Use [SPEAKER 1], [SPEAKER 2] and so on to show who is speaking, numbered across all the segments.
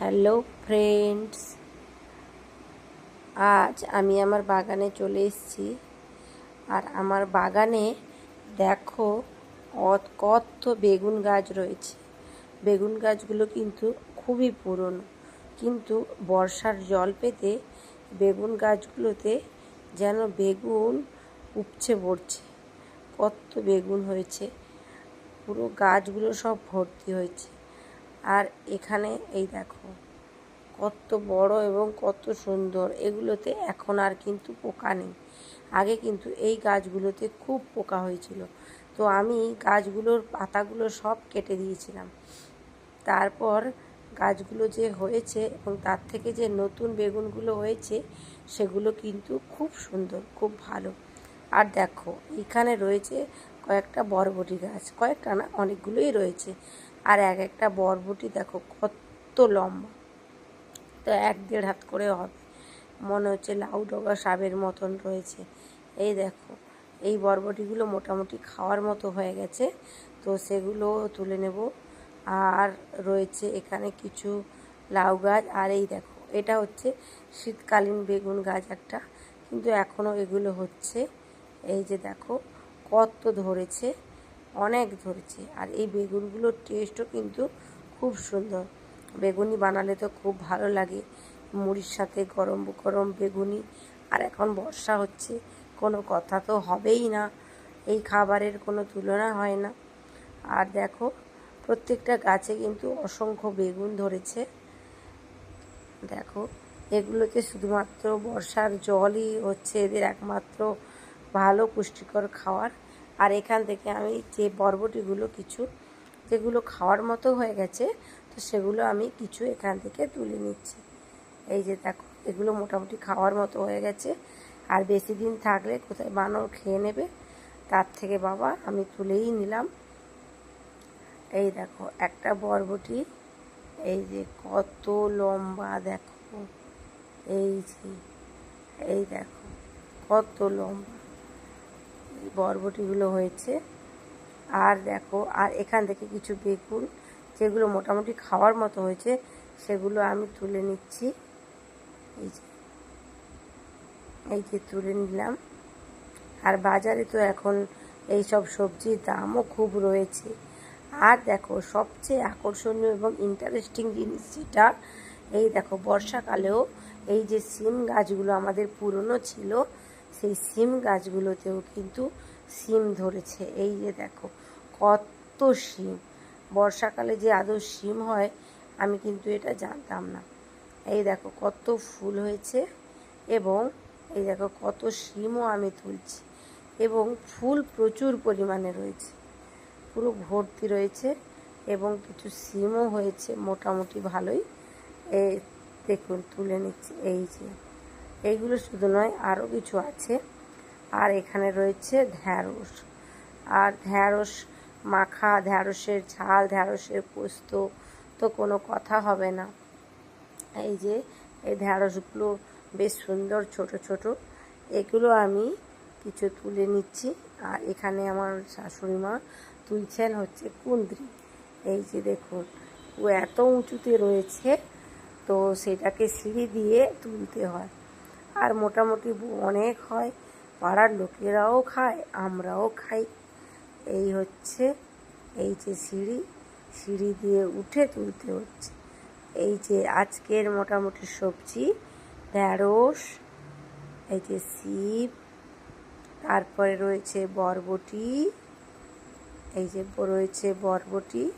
[SPEAKER 1] Hello friends, আজ আমি আমার বাগানে চলে এসেছি। আর আমার বাগানে দেখো কত- বেগুন গাছ রয়েছে। বেগুন গাছগুলো কিন্তু খুবই পুরনো। কিন্তু বর্ষার জল পেতে বেগুন গাছগুলোতে যেন বেগুন উপচে পড়ছে। কত বেগুন হয়েছে। পুরো গাছগুলো সব ভর্তি হয়েছে। আর এখানে এই দেখো, কত বড় এবং কত সুন্দর। এগুলোতে এখন আর কিন্তু পোকা নেই। আগে কিন্তু এই গাছগুলোতে খুব পোকা হয়েছিল। তো আমি গাছগুলোর পাতাগুলো সব কেটে দিয়েছিলাম। তারপর গাছগুলো যে হয়েছে এবং তার থেকে যে নতুন বেগুনগুলো হয়েছে, সেগুলো কিন্তু খুব সুন্দর, খুব ভালো। আর দেখো, এখানে রয়েছে কয়েকটা বরবটি গাছ। কয়েকটা না, অনেকগুলোই রয়েছে। আর এক একটা বরবটি দেখো কত লম্বা। তো এক দেড় হাত করে হবে। মনে হচ্ছে লাউ ডগা সাবের মতন রয়েছে। এই দেখো, এই বরবটিগুলো মোটামুটি খাওয়ার মতো হয়ে গেছে। তো সেগুলো তুলে নেব। আর রয়েছে এখানে কিছু লাউ গাছ। আর এই দেখো, এটা হচ্ছে শীতকালীন বেগুন গাছ একটা। কিন্তু এখনও এগুলো হচ্ছে। এই যে দেখো, কত ধরেছে। অনেক ধরেছে। আর এই বেগুনগুলোর টেস্টও কিন্তু খুব সুন্দর। বেগুনি বানালে তো খুব ভালো লাগে। মুড়ির সাথে গরম গরম বেগুনি। আর এখন বর্ষা হচ্ছে, কোনো কথা তো হবেই না। এই খাবারের কোনো তুলনা হয় না। আর দেখো, প্রত্যেকটা গাছে কিন্তু অসংখ্য বেগুন ধরেছে। দেখো, এগুলোতে শুধুমাত্র বর্ষার জলই হচ্ছে। এদের একমাত্র ভালো পুষ্টিকর খাওয়ার আর এখান থেকে আমি যে বরবটিগুলো কিছু, যেগুলো খাওয়ার মতো হয়ে গেছে, তো সেগুলো আমি কিছু এখান থেকে তুলে নিচ্ছি। এই যে দেখো, এগুলো মোটামুটি খাওয়ার মতো হয়ে গেছে। আর বেশি দিন থাকলে কোথায় বানর খেয়ে নেবে, তার থেকে বাবা আমি তুলেই নিলাম। এই দেখো, একটা বরবটি, এই যে কত লম্বা দেখো, এই যে, এই দেখো, কত লম্বা। বরবটিগুলো হয়েছে। আর দেখো, আর এখান থেকে কিছু বেগুন, যেগুলো মোটামুটি খাওয়ার মতো হয়েছে, সেগুলো আমি তুলে নিচ্ছি। এই যে এই যে তুলে নিলাম। আর বাজারে তো এখন এই সব সবজির দামও খুব রয়েছে। আর দেখো, সবচেয়ে আকর্ষণীয় এবং ইন্টারেস্টিং জিনিস যেটা, এই দেখো, বর্ষাকালেও এই যে সিম গাছগুলো আমাদের পুরনো ছিল সেই সিম গাছগুলোতেও কিন্তু সিম ধরেছে। এই যে দেখো, কত সিম। বর্ষাকালে যে আদৌ সিম হয়, আমি কিন্তু এটা জানতাম না। এই দেখো, কত ফুল হয়েছে এবং এই দেখো, কত সিমও আমি তুলছি এবং ফুল প্রচুর পরিমাণে রয়েছে। পুরো ভর্তি রয়েছে এবং কিছু সিমও হয়েছে, মোটামুটি ভালোই। এ দেখুন, তুলে নিচ্ছি। এই যে এইগুলো শুধু নয় আরও কিছু আছে। আর এখানে রয়েছে ঢ্যাঁড়স। আর ঢ্যাঁড়স মাখা, ঢ্যাঁড়সের ঝাল, ঢ্যাঁড়সের পোস্ত, তো কোনো কথা হবে না। এই যে, এই ঢ্যাঁড়সগুলো বেশ সুন্দর, ছোট ছোট। এগুলো আমি কিছু তুলে নিচ্ছি। আর এখানে আমার শাশুড়ি মা তুলছেন হচ্ছে কুন্দ্রি এই যে দেখুন, ও এত উঁচুতে রয়েছে, তো সেটাকে সিঁড়ি দিয়ে তুলতে হয়। আর মোটামুটি অনেক হয়। পাড়ার লোকেরাও খায়, আমরাও খাই। এই হচ্ছে এই যে সিঁড়ি সিঁড়ি দিয়ে উঠে তুলতে হচ্ছে। এই যে আজকের মোটামুটি সবজি, ঢ্যাঁড়স, এই যে শিব তারপরে রয়েছে বরবটি, এই যে রয়েছে বরবটি,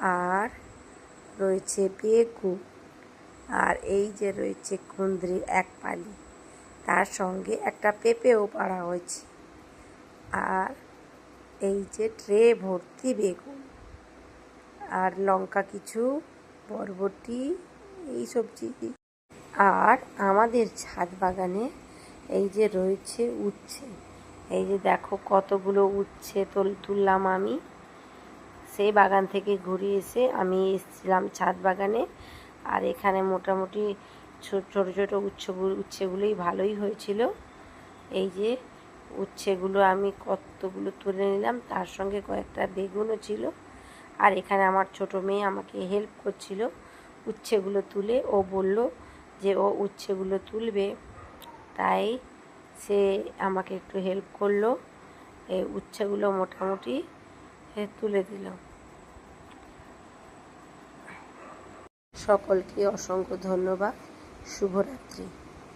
[SPEAKER 1] আর রয়েছে বেগুন। আর এই যে রয়েছে কুন্দ্রির এক পালি, তার সঙ্গে একটা পেঁপেও পাড়া হয়েছে। আর এই যে ট্রে ভর্তি বেগুন, আর লঙ্কা কিছু, বরবটি, এই সবজি। আর আমাদের ছাদ বাগানে এই যে রয়েছে উচ্ছে, এই যে দেখো কতগুলো উচ্ছে তোল, তুললাম আমি। সেই বাগান থেকে ঘুরে এসে আমি এসেছিলাম ছাদ বাগানে। আর এখানে মোটামুটি ছোট ছোটো ছোটো উচ্ছেগুলো উচ্ছেগুলোই ভালোই হয়েছিল। এই যে উচ্ছেগুলো আমি কতগুলো তুলে নিলাম, তার সঙ্গে কয়েকটা বেগুনও ছিল। আর এখানে আমার ছোট মেয়ে আমাকে হেল্প করছিল উচ্ছেগুলো তুলে। ও বলল যে ও উচ্ছেগুলো তুলবে, তাই সে আমাকে একটু হেল্প করল। এই উচ্ছেগুলো মোটামুটি তুলে দিল। সকলকে অসংখ্য ধন্যবাদ। শুভরাত্রি।